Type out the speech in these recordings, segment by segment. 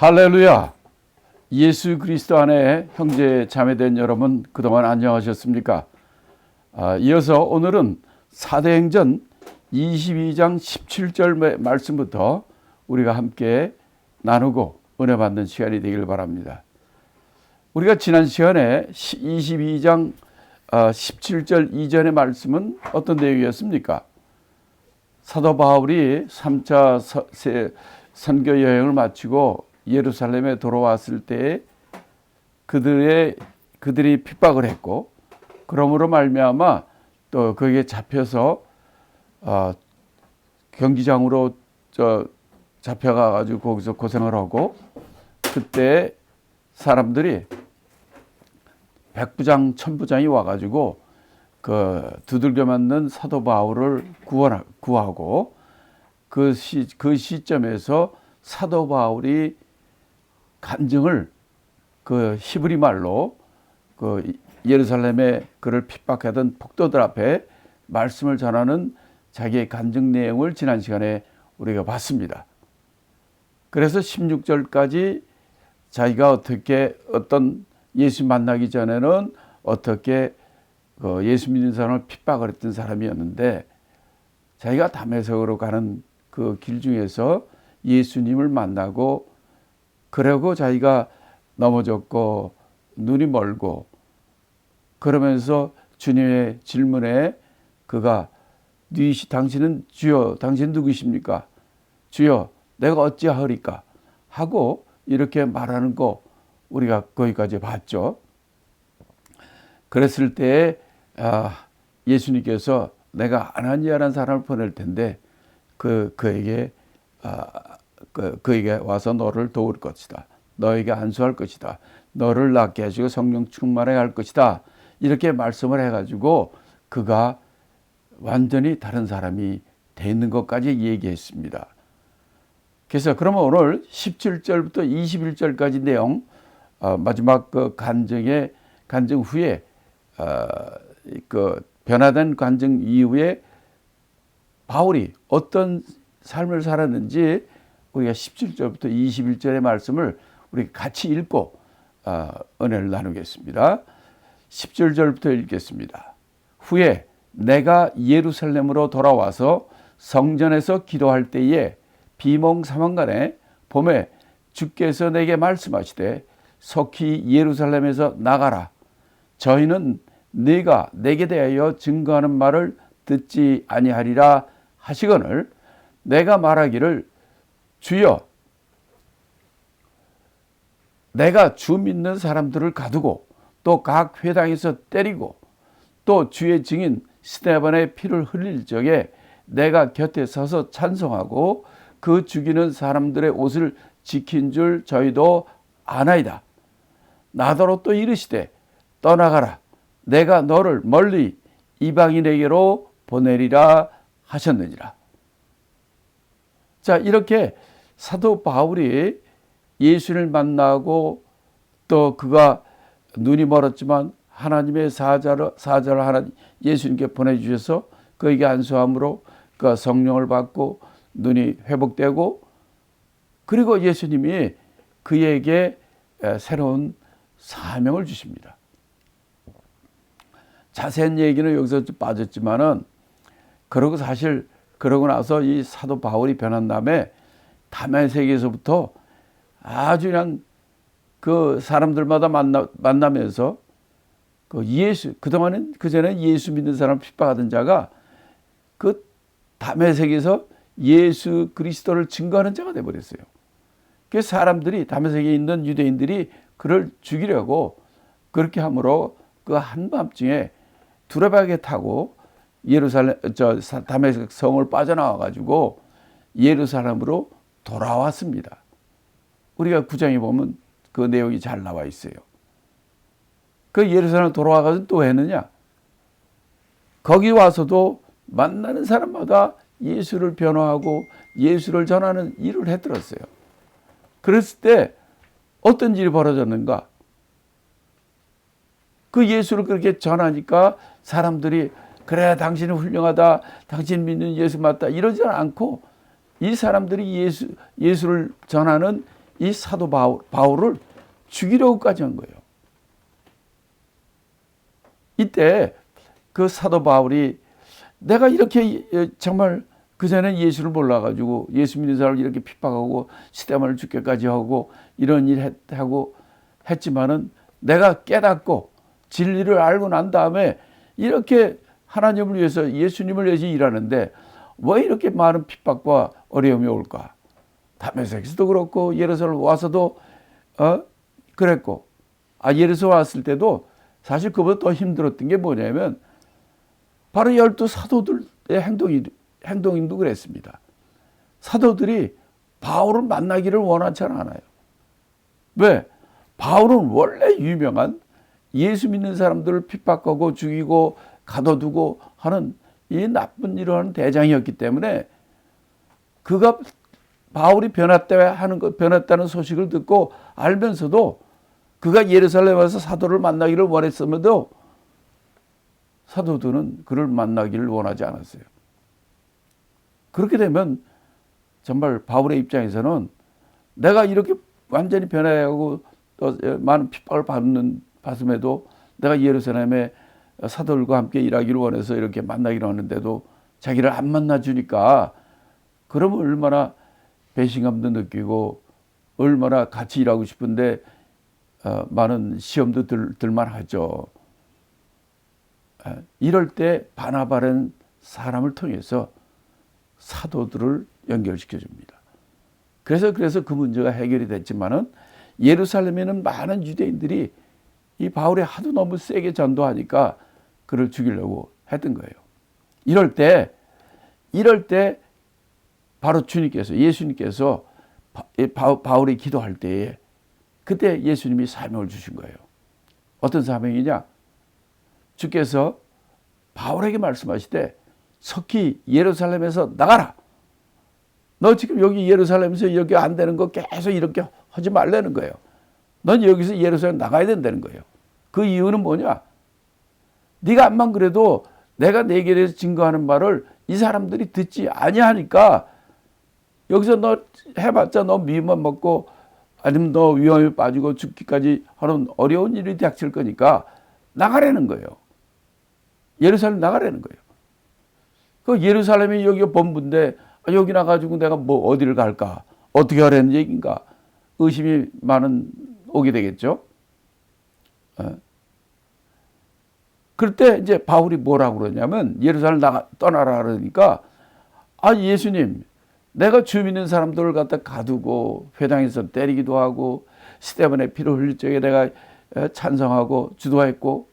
할렐루야. 예수 그리스도 안에 형제 자매된 여러분 그동안 안녕하셨습니까? 아, 이어서 오늘은 사도행전 22장 17절 말씀부터 우리가 함께 나누고 은혜 받는 시간이 되길 바랍니다. 우리가 지난 시간에 22장 17절 이전의 말씀은 어떤 내용이었습니까? 사도 바울이 3차 선교 여행을 마치고 예루살렘에 돌아왔을 때 그들의 그들이 핍박을 했고 그러므로 말미암아 또 거기에 잡혀서 어, 경기장으로 저 잡혀가 가지고 거기서 고생을 하고 그때 사람들이 백부장 천부장이 와 가지고 그 두들겨 맞는 사도 바울을 구원 구하고 그 시 그 시점에서 사도 바울이 간증을 그 히브리 말로 그 예루살렘에 그를 핍박하던 폭도들 앞에 말씀을 전하는 자기의 간증 내용을 지난 시간에 우리가 봤습니다. 그래서 16절까지 자기가 어떻게 어떤 예수 만나기 전에는 어떻게 그 예수 믿는 사람을 핍박을 했던 사람이었는데 자기가 담에색으로 가는 그 길 중에서 예수님을 만나고 그러고 자기가 넘어졌고 눈이 멀고 그러면서 주님의 질문에 그가 니시 당신은 주여 당신 누구십니까? 주여 내가 어찌하리까? 하고 이렇게 말하는 거 우리가 거기까지 봤죠. 그랬을 때 아, 예수님께서 내가 아나니아라는 사람을 보낼 텐데 그 그에게 아, 그, 그에게 와서 너를 도울 것이다. 너에게 안수할 것이다. 너를 낫게 해주고 성령 충만하게 할 것이다. 이렇게 말씀을 해가지고 그가 완전히 다른 사람이 되는 것까지 얘기했습니다. 그래서 그러면 오늘 17절부터 21절까지 내용 어, 마지막 그 간증의 간증 후에 어, 그 변화된 간증 이후에 바울이 어떤 삶을 살았는지 우리가 17절부터 21절의 말씀을 우리 같이 읽고 어, 은혜를 나누겠습니다. 17절부터 읽겠습니다. 후에 내가 예루살렘으로 돌아와서 성전에서 기도할 때에 비몽사몽간에 봄에 주께서 내게 말씀하시되 속히 예루살렘에서 나가라. 저희는 네가 내게 대하여 증거하는 말을 듣지 아니하리라 하시거늘 내가 말하기를 주여 내가 주 믿는 사람들을 가두고 또 각 회당에서 때리고 또 주의 증인 스테반의 피를 흘릴 적에 내가 곁에 서서 찬송하고 그 죽이는 사람들의 옷을 지킨 줄 저희도 아나이다. 나더러 또 이르시되 떠나가라. 내가 너를 멀리 이방인에게로 보내리라 하셨느니라. 자, 이렇게 사도 바울이 예수를 만나고 또 그가 눈이 멀었지만 하나님의 사자를, 사자를 하나님 예수님께 보내주셔서 그에게 안수함으로 그 성령을 받고 눈이 회복되고 그리고 예수님이 그에게 새로운 사명을 주십니다. 자세한 얘기는 여기서 빠졌지만은 그러고 사실 그러고 나서 이 사도 바울이 변한 다음에 담에색에서부터 아주 그냥 그 사람들마다 만나, 만나면서 그 예수, 그동안은 그전에 예수 믿는 사람 핍박하던 자가 그 담에색에서 예수 그리스도를 증거하는 자가 돼버렸어요. 그 사람들이 담에색에 있는 유대인들이 그를 죽이려고 그렇게 함으로 그 한밤중에 두레박에 타고 예루살렘 저 담에색 성을 빠져나와 가지고 예루살렘으로 돌아왔습니다. 우리가 구장에 보면 그 내용이 잘 나와 있어요. 그 예루살렘 돌아와가지고 또 했느냐? 거기 와서도 만나는 사람마다 예수를 변호하고 예수를 전하는 일을 해들었어요. 그랬을 때 어떤 일이 벌어졌는가? 그 예수를 그렇게 전하니까 사람들이 그래 당신은 훌륭하다 당신 믿는 예수 맞다 이러지 않고 이 사람들이 예수 예수를 전하는 이 사도 바울, 바울을 죽이려고까지 한 거예요. 이때 그 사도 바울이 내가 이렇게 정말 그전에 예수를 몰라가지고 예수 믿는 사람을 이렇게 핍박하고 시대만을 죽게까지 하고 이런 일 하고 했지만은 내가 깨닫고 진리를 알고 난 다음에 이렇게 하나님을 위해서 예수님을 위해서 일하는데 왜 이렇게 많은 핍박과 어려움이 올까? 다메섹에서도 그렇고 예루살렘 와서도 어 그랬고 아 예루살렘 왔을 때도 사실 그보다 더 힘들었던 게 뭐냐면 바로 열두 사도들의 행동이 행동인도 그랬습니다. 사도들이 바울을 만나기를 원하지 않아요. 왜? 바울은 원래 유명한 예수 믿는 사람들을 핍박하고 죽이고 가둬두고 하는 이 나쁜 일을 하는 대장이었기 때문에 그가 바울이 변했다 하는 것 변했다는 소식을 듣고 알면서도 그가 예루살렘 와서 사도를 만나기를 원했음에도 사도들은 그를 만나기를 원하지 않았어요. 그렇게 되면 정말 바울의 입장에서는 내가 이렇게 완전히 또 많은 핍박을 받는 받음에도 내가 예루살렘에 사도들과 함께 일하기를 원해서 이렇게 만나기로 하는데도 자기를 안 만나 주니까 그러면 얼마나 배신감도 느끼고 얼마나 같이 일하고 싶은데 어, 많은 시험도 들, 들만 하죠. 이럴 때 바나바는 사람을 통해서 사도들을 연결시켜 줍니다. 그래서 그래서 그 문제가 해결이 됐지만은 예루살렘에는 많은 유대인들이 이 바울이 하도 너무 세게 전도하니까 그를 죽이려고 했던 거예요. 이럴 때 이럴 때 바로 주님께서 예수님께서 바울이 기도할 때에 그때 예수님이 사명을 주신 거예요. 어떤 사명이냐? 주께서 바울에게 말씀하시되 석희 예루살렘에서 나가라. 너 지금 여기 예루살렘에서 여기 안 되는 거 계속 이렇게 하지 말라는 거예요. 넌 여기서 예루살렘 나가야 된다는 거예요. 그 이유는 뭐냐? 네가 암만 그래도 내가 내게 대해서 증거하는 말을 이 사람들이 듣지 아니하니까 여기서 너 해봤자 너 미움만 먹고 아니면 너 위험에 빠지고 죽기까지 하는 어려운 일이 닥칠 거니까 나가라는 거예요. 예루살렘 나가라는 거예요. 그 예루살렘이 여기 본부인데 여기 나가지고 내가 뭐 어디를 갈까? 어떻게 하라는 얘기인가? 의심이 많은 오게 되겠죠. 어. 그럴 때 이제 바울이 뭐라고 그러냐면 예루살렘 나가 떠나라 그러니까 아 예수님 내가 주 믿는 사람들을 갖다 가두고 회당에서 때리기도 하고 스테반의 피를 흘릴 적에 내가 어, 찬성하고 주도했고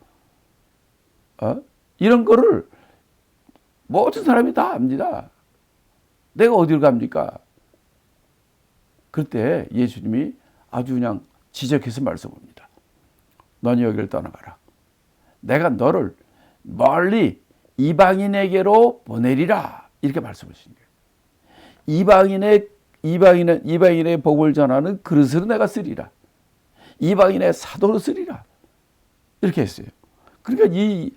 어? 이런 거를 모든 사람이 다 압니다. 내가 어디를 갑니까? 그때 예수님이 아주 그냥 지적해서 말씀합니다. 너는 여기를 떠나가라. 내가 너를 멀리 이방인에게로 보내리라. 이렇게 말씀하신 거예요. 이방인의 이방인의 이방인의 복을 전하는 그릇으로 내가 쓰리라. 이방인의 사도로 쓰리라. 이렇게 했어요. 그러니까 이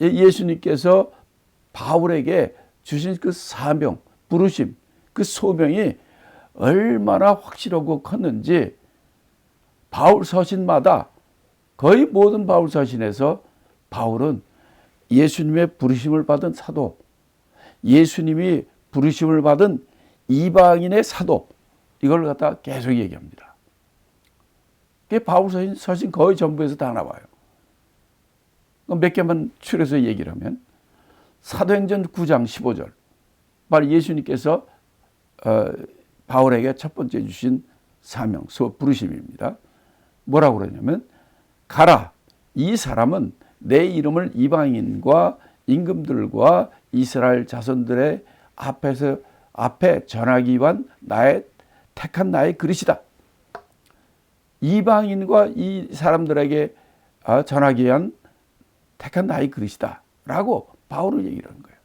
예수님께서 바울에게 주신 그 사명, 부르심, 그 소명이 얼마나 확실하고 컸는지 바울 서신마다 거의 모든 바울 서신에서 바울은 예수님의 부르심을 받은 사도, 예수님이 부르심을 받은 이방인의 사도, 이걸 갖다 계속 얘기합니다. 그게 바울 서신, 서신 거의 전부에서 다 나와요. 몇 개만 추려서 얘기를 하면 사도행전 9장 15절 바로 예수님께서 어, 바울에게 첫 번째 주신 사명, 소 부르심입니다. 뭐라고 그러냐면 가라 이 사람은 내 이름을 이방인과 임금들과 이스라엘 자손들의 앞에서 앞에 전하기 위한 나의 택한 나의 그릇이다. 이방인과 이 사람들에게 아, 전하기 위한 택한 나의 그릇이다. 라고 바울은 얘기를 하는 거예요.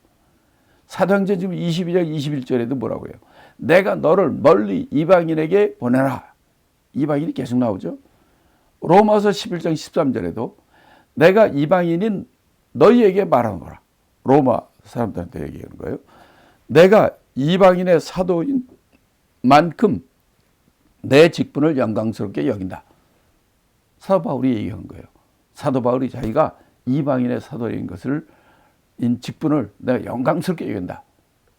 사도행전 지금 22장 21절에도 뭐라고 해요? 내가 너를 멀리 이방인에게 보내라. 이방인이 계속 나오죠. 로마서 11장 13절에도 내가 이방인인 너희에게 말하노라. 로마 사람들한테 얘기하는 거예요. 내가 이방인의 사도인 만큼 내 직분을 영광스럽게 여긴다. 사도 바울이 얘기한 거예요. 사도 바울이 자기가 이방인의 사도인 것을 인 직분을 내가 영광스럽게 여긴다.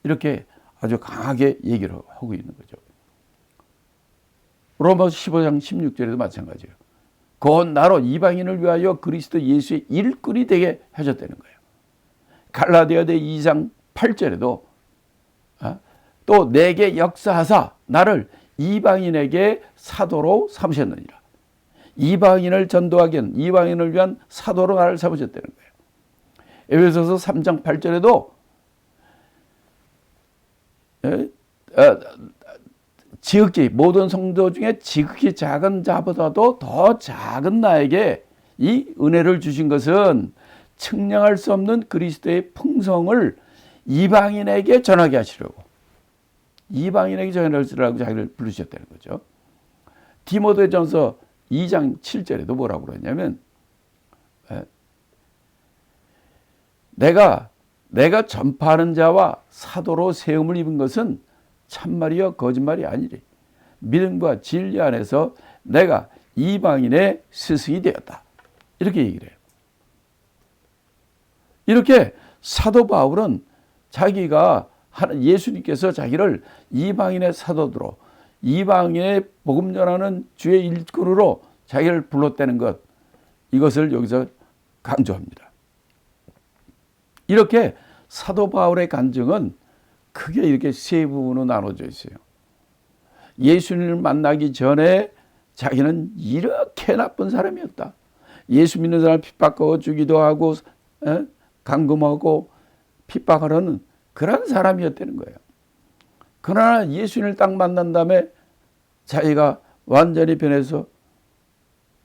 이렇게 아주 강하게 얘기를 하고 있는 거죠. 로마서 15장 16절에도 마찬가지예요. 곧 나로 이방인을 위하여 그리스도 예수의 일꾼이 되게 해줬다는 거예요. 갈라디아대 2장 8절에도 어? 또 내게 역사하사 나를 이방인에게 사도로 삼으셨느니라. 이방인을 전도하기엔 이방인을 위한 사도로 나를 삼으셨다는 거예요. 에베소서 3장 8절에도 어, 지극히 모든 성도 중에 지극히 작은 자보다도 더 작은 나에게 이 은혜를 주신 것은 측량할 수 없는 그리스도의 풍성을 이방인에게 전하게 하시려고 이방인에게 전하시라고 자기를 부르셨다는 거죠. 디모데전서 2장 7절에도 뭐라고 그러냐면 내가 내가 전파하는 자와 사도로 세움을 입은 것은 참말이여 거짓말이 아니리 믿음과 진리 안에서 내가 이방인의 스승이 되었다. 이렇게 얘기를 해요. 이렇게 사도 바울은 자기가 예수님께서 자기를 이방인의 사도로 이방인의 복음 전하는 주의 일꾼으로 자기를 불렀다는 것 이것을 여기서 강조합니다. 이렇게 사도 바울의 간증은 크게 이렇게 세 부분으로 나눠져 있어요. 예수님을 만나기 전에 자기는 이렇게 나쁜 사람이었다. 예수 믿는 사람 핍박하고 주기도 하고 에? 강금하고 핍박하는 그런 사람이었다는 거예요. 그러나 예수님을 딱 만난 다음에 자기가 완전히 변해서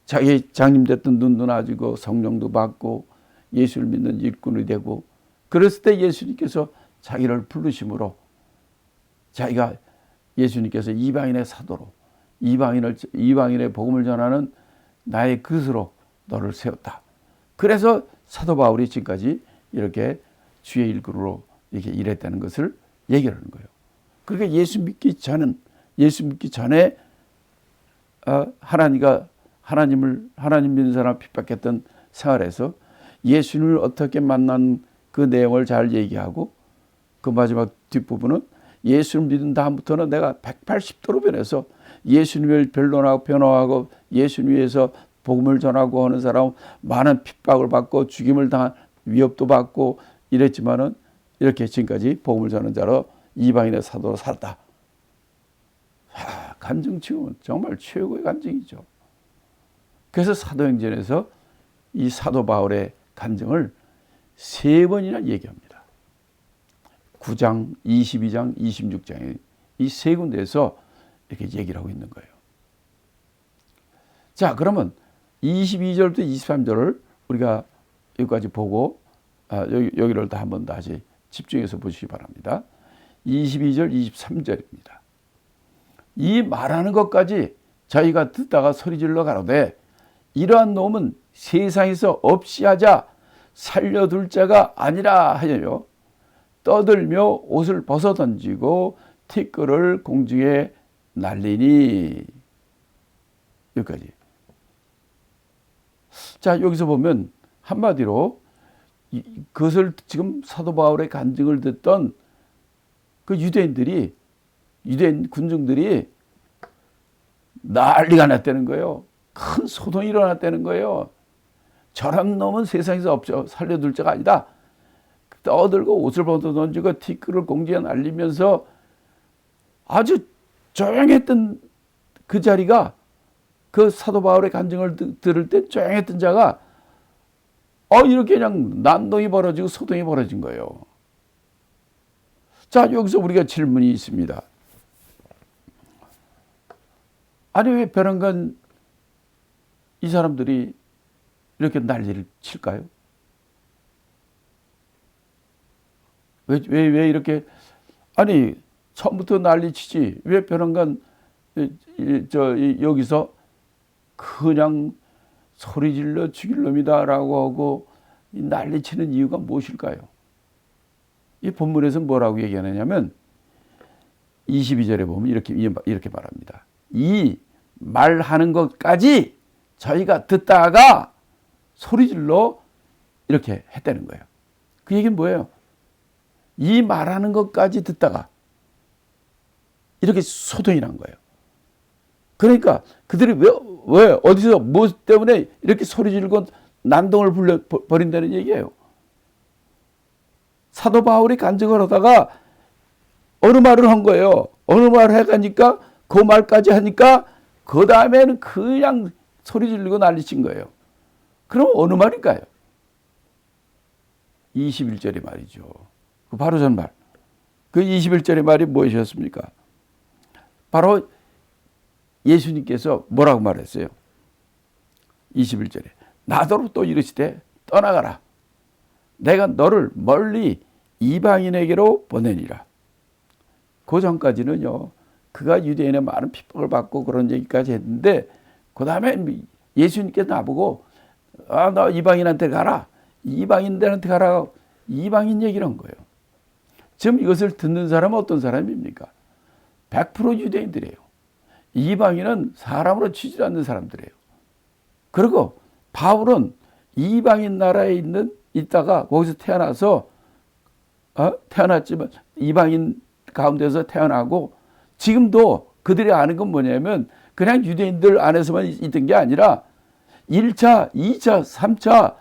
자기 장님 됐던 눈도 나아지고 성령도 받고 예수를 믿는 일꾼이 되고 그랬을 때 예수님께서 자기를 부르심으로 자기가 예수님께서 이방인의 사도로 이방인을 이방인의 복음을 전하는 나의 그릇으로 너를 세웠다. 그래서 사도 바울이 지금까지 이렇게 주의 일꾼으로 이렇게 일했다는 것을 얘기하는 거예요. 그러니까 예수 믿기 전은 예수 믿기 전에 어, 하나님과 하나님을 하나님 믿는 사람 핍박했던 생활에서 예수님을 어떻게 만난 그 내용을 잘 얘기하고 그 마지막 뒷부분은 예수를 믿은 다음부터는 내가 180도로 변해서 예수님을 변론하고 변호하고 예수님 위해서 복음을 전하고 하는 사람 많은 핍박을 받고 죽임을 당한 위협도 받고 이랬지만은 이렇게 지금까지 복음을 전하는 자로 이방인의 사도로 살았다. 하, 간증 치고는 정말 최고의 간증이죠. 그래서 사도행전에서 이 사도 바울의 간증을 세 번이나 얘기합니다. 9장, 22장, 26장에 이 세 군데에서 이렇게 얘기를 하고 있는 거예요. 자, 그러면 22절부터 23절을 우리가 여기까지 보고 아, 여기, 여기를 다 한번 다시 집중해서 보시기 바랍니다. 22절, 23절입니다. 이 말하는 것까지 저희가 듣다가 소리질러 가로되 이러한 놈은 세상에서 없이 하자 살려둘 자가 아니라 하여요. 떠들며 옷을 벗어 던지고 티끌을 공중에 날리니 여기까지. 자 여기서 보면 한마디로 그것을 지금 사도 바울의 간증을 듣던 그 유대인들이 유대인 군중들이 난리가 났다는 거예요. 큰 소동이 일어났다는 거예요. 저런 놈은 세상에서 없죠. 살려둘 자가 아니다. 떠들고 옷을 벗어 던지고 티끌을 공중에 날리면서 아주 조용했던 그 자리가 그 사도 바울의 간증을 들을 때 조용했던 자가 어 이렇게 그냥 난동이 벌어지고 소동이 벌어진 거예요. 자 여기서 우리가 질문이 있습니다. 아니 왜 벼랑간 이 사람들이 이렇게 난리를 칠까요? 왜, 왜, 왜 이렇게, 아니, 처음부터 난리 치지. 왜 벼랑간, 저, 여기서 그냥 소리 질러 죽일 놈이다라고 하고 난리 치는 이유가 무엇일까요? 이 본문에서 뭐라고 얘기하느냐면 22절에 보면 이렇게, 이렇게 말합니다. 이 말하는 것까지 저희가 듣다가 소리 질러 이렇게 했다는 거예요. 그 얘기는 뭐예요? 이 말하는 것까지 듣다가 이렇게 소동이 난 거예요. 그러니까 그들이 왜, 왜, 어디서, 무엇 때문에 이렇게 소리 지르고 난동을 불려 버린다는 얘기예요. 사도 바울이 간증을 하다가 어느 말을 한 거예요. 어느 말을 해가니까 그 말까지 하니까 그 다음에는 그냥 소리 지르고 난리친 거예요. 그럼 어느 말일까요? 21절의 말이죠. 그 바로 전 말. 그 21절의 말이 무엇이었습니까? 바로 예수님께서 뭐라고 말했어요? 21절에 나더러 또 이르시되 떠나가라. 내가 너를 멀리 이방인에게로 보내니라. 그 전까지는요. 그가 유대인의 많은 핍박을 받고 그런 얘기까지 했는데 그 다음에 예수님께서 나보고 아, 너 이방인한테 가라. 이방인들한테 가라. 이방인 얘기를 한 거예요. 지금 이것을 듣는 사람은 어떤 사람입니까? 100% 유대인들이에요. 이방인은 사람으로 치지 않는 사람들이에요. 그리고 바울은 이방인 나라에 있는 있다가 거기서 태어나서 어? 태어났지만 이방인 가운데서 태어나고 지금도 그들이 아는 건 뭐냐면 그냥 유대인들 안에서만 있던 게 아니라 1차, 2차, 3차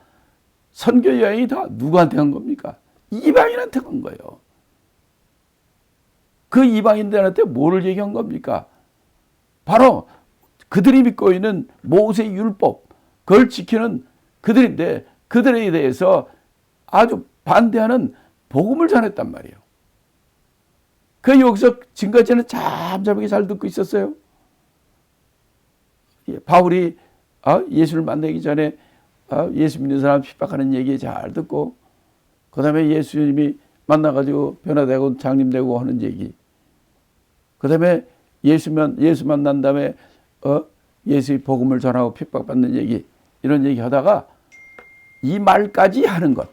선교 여행이 다 누구한테 간 겁니까? 이방인한테 간 거예요. 그 이방인들한테 뭐를 얘기한 겁니까? 바로 그들이 믿고 있는 모세 율법, 그걸 지키는 그들인데 그들에 대해서 아주 반대하는 복음을 전했단 말이에요. 그 여기서 지금까지는 잠잠하게 잘 듣고 있었어요. 예, 바울이 아, 예수를 만나기 전에 아, 예수 믿는 사람 핍박하는 얘기 잘 듣고 그 다음에 예수님이 만나가지고 변화되고 장님되고 하는 얘기 그 다음에 예수만, 예수 만난 다음에, 어, 예수의 복음을 전하고 핍박받는 얘기, 이런 얘기 하다가 이 말까지 하는 것,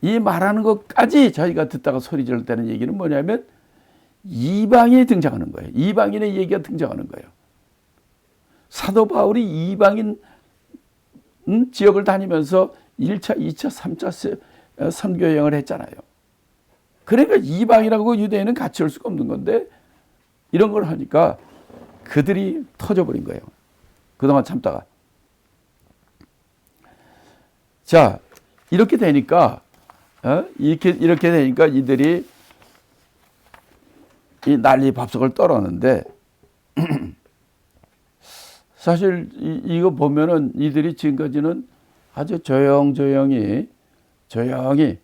이 말하는 것까지 저희가 듣다가 소리 지를 는 얘기는 뭐냐면 이방인이 등장하는 거예요. 이방인의 얘기가 등장하는 거예요. 사도 바울이 이방인 음, 지역을 다니면서 1차, 2차, 3차 선교 여행을 했잖아요. 그러니까 이방이라고 유대인은 같이 올 수가 없는 건데 이런 걸 하니까 그들이 터져버린 거예요. 그동안 참다가. 자, 이렇게 되니까, 어? 이렇게, 이렇게 되니까 이들이 이 난리 밥석을 떨었는데, 사실 이, 이거 보면은 이들이 지금까지는 아주 조용조용히, 조용히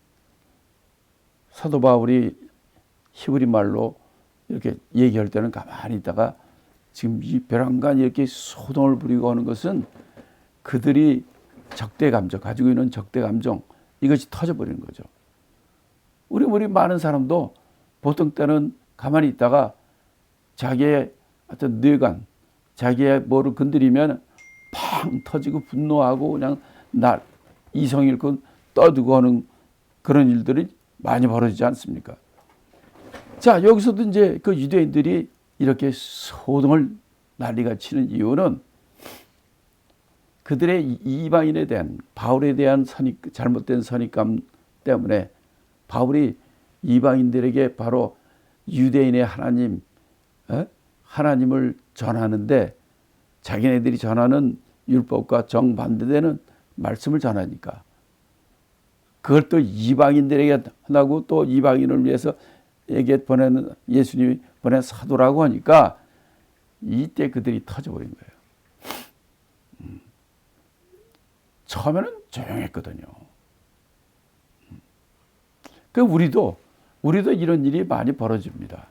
사도 바울이 히브리 말로 이렇게 얘기할 때는 가만히 있다가 지금 이 벼랑간 이렇게 소동을 부리고 하는 것은 그들이 적대 감정, 가지고 있는 적대 감정, 이것이 터져버리는 거죠. 우리, 우리 많은 사람도 보통 때는 가만히 있다가 자기의 어떤 뇌관, 자기의 뭐를 건드리면 팡 터지고 분노하고 그냥 나 이성 잃고 떠들고 하는 그런 일들이 많이 벌어지지 않습니까? 자, 여기서도 이제 그 유대인들이 이렇게 소동을 난리가 치는 이유는 그들의 이방인에 대한 바울에 대한 선입, 잘못된 선입감 때문에 바울이 이방인들에게 바로 유대인의 하나님, 에? 하나님을 전하는데 자기네들이 전하는 율법과 정반대되는 말씀을 전하니까 그걸 또 이방인들에게 한다고 또 이방인을 위해서 에게 보내는 예수님이 보낸 사도라고 하니까 이때 그들이 터져버린 거예요. 음. 처음에는 조용했거든요. 음. 그 우리도 우리도 이런 일이 많이 벌어집니다.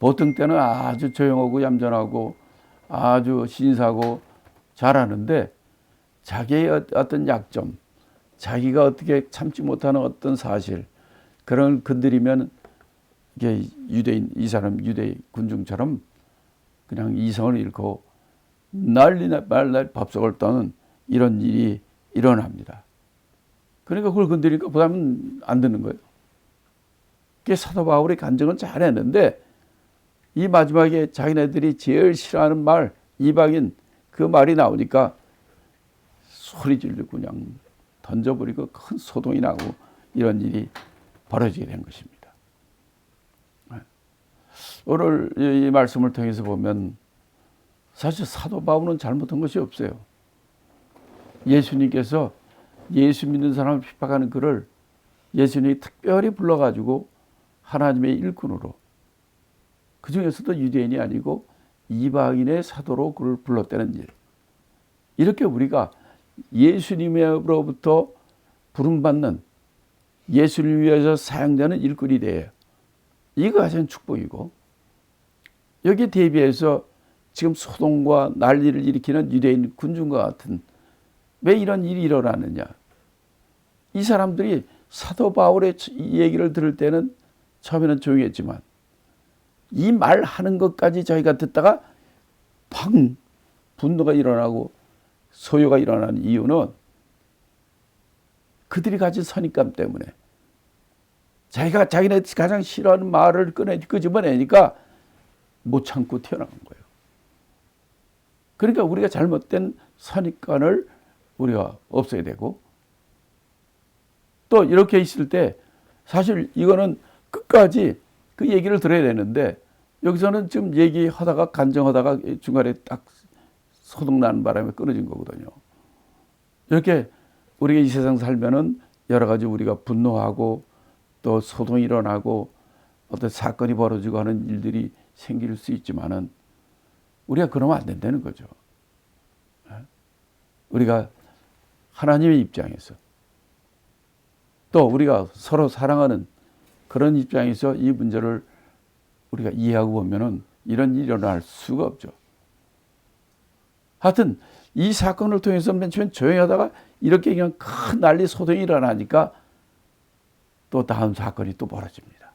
보통 때는 아주 조용하고 얌전하고 아주 신사고 잘하는데 자기의 어떤 약점, 자기가 어떻게 참지 못하는 어떤 사실 그런 건드리면 이게 유대인 이 사람 유대 군중처럼 그냥 이성을 잃고 난리나 말날 밥석을 떠는 이런 일이 일어납니다. 그러니까 그걸 건드리니까 부담은 안 드는 거예요. 그게 사도 바울이 간증은 잘했는데 이 마지막에 자기네들이 제일 싫어하는 말 이방인 그 말이 나오니까 소리 지르고 그냥 던져버리고 큰 소동이 나고 이런 일이 벌어지게 된 것입니다. 네. 오늘 이 말씀을 통해서 보면 사실 사도 바울은 잘못한 것이 없어요. 예수님께서 예수 믿는 사람을 핍박하는 그를 예수님이 특별히 불러가지고 하나님의 일꾼으로 그 중에서도 유대인이 아니고 이방인의 사도로 그를 불렀다는 일. 이렇게 우리가 예수님으로부터 부름받는 예수를 위해서 사용되는 일꾼이 돼요. 이거 가장 축복이고 여기 대비해서 지금 소동과 난리를 일으키는 유대인 군중과 같은 왜 이런 일이 일어나느냐? 이 사람들이 사도 바울의 이 얘기를 들을 때는 처음에는 조용했지만 이 말하는 것까지 저희가 듣다가 팡 분노가 일어나고 소요가 일어나는 이유는 그들이 가진 선입감 때문에 자기가 자기네 가장 싫어하는 말을 꺼내 끄집어내니까 못 참고 튀어나온 거예요. 그러니까 우리가 잘못된 선입관을 우리가 없애야 되고 또 이렇게 있을 때 사실 이거는 끝까지 그 얘기를 들어야 되는데 여기서는 지금 얘기하다가 간정하다가 중간에 딱 소동나는 바람에 끊어진 거거든요. 이렇게 우리가 이 세상 살면은 여러 가지 우리가 분노하고 또 소동이 일어나고 어떤 사건이 벌어지고 하는 일들이 생길 수 있지만은 우리가 그러면 안 된다는 거죠. 우리가 하나님의 입장에서 또 우리가 서로 사랑하는 그런 입장에서 이 문제를 우리가 이해하고 보면은 이런 일이 일어날 수가 없죠. 하여튼 이 사건을 통해서 맨 처음 조용히 하다가 이렇게 그냥 큰 난리 소동이 일어나니까 또 다음 사건이 또 벌어집니다.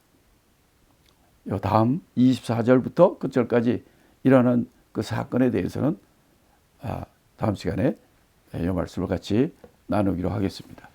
요 다음 24절부터 끝절까지 일어난 그 사건에 대해서는 아, 다음 시간에 이 말씀을 같이 나누기로 하겠습니다.